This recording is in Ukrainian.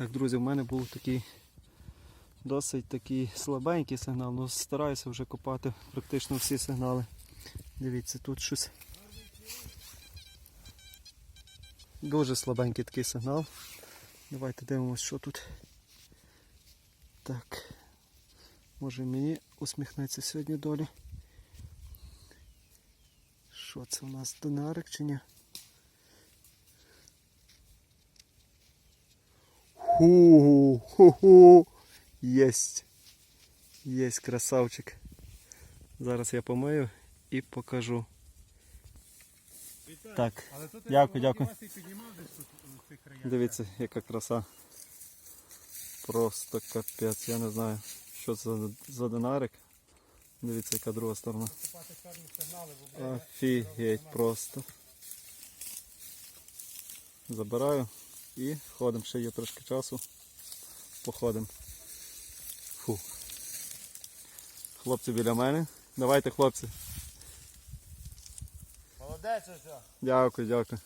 Так, друзі, в мене був такий досить такий слабенький сигнал, але стараюся вже копати практично всі сигнали. Дивіться, тут щось. Дуже слабенький такий сигнал. Давайте дивимося, що тут. Так. Може мені усміхнеться сьогодні долі. Що це у нас динарик чи ні? Ху, ху, ху. Єсть. Єсть красавчик. Зараз я помию і покажу. Так, тут Дякую, дякую. Краях. дивіться, яка краса. Просто капець, я не знаю, що це за, за динарик. Дивіться, яка друга сторона. Офігеть просто. Забираю і ходимо. Ще є трошки часу. Походимо. Фу. Хлопці біля мене. Давайте, хлопці. Молодець ось. Дякую, дякую.